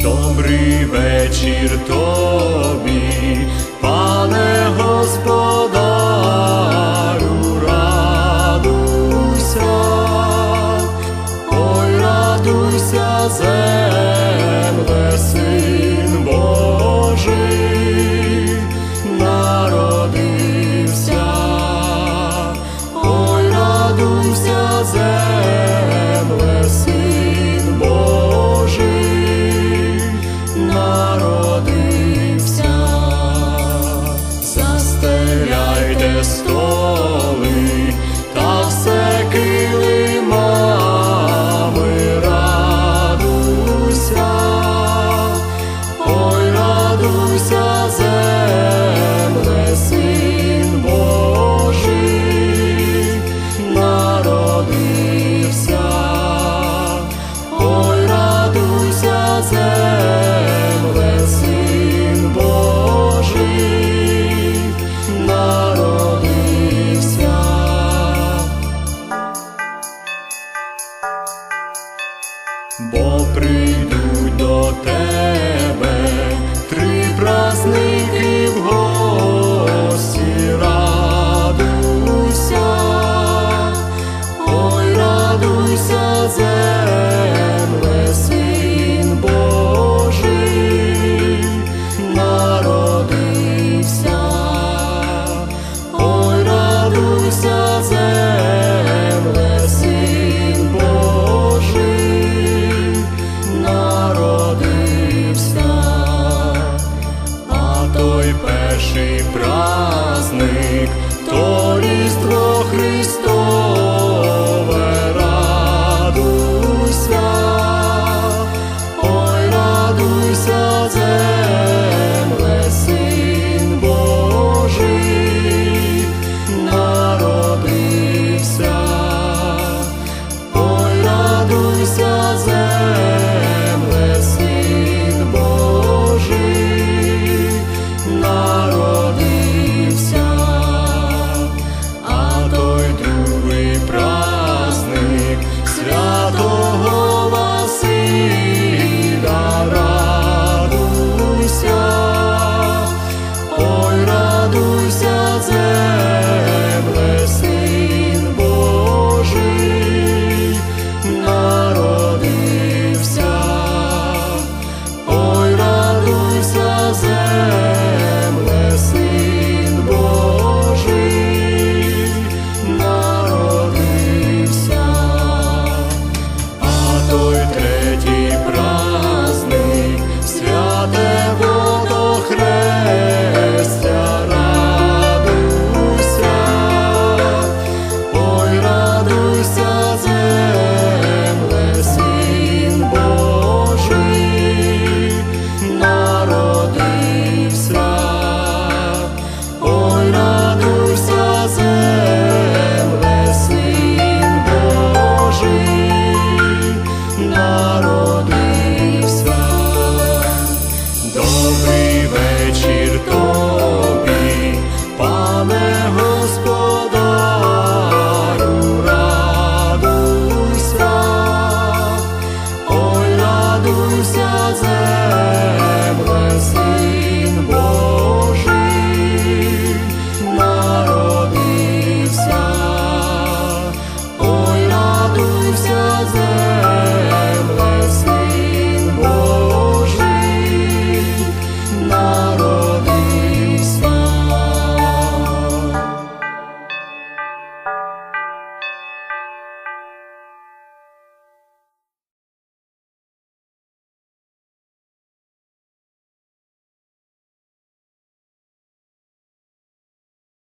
Добрий вечір тобі, пане Господь. Бо прийдуть до тебе три праздники радуйся, земля.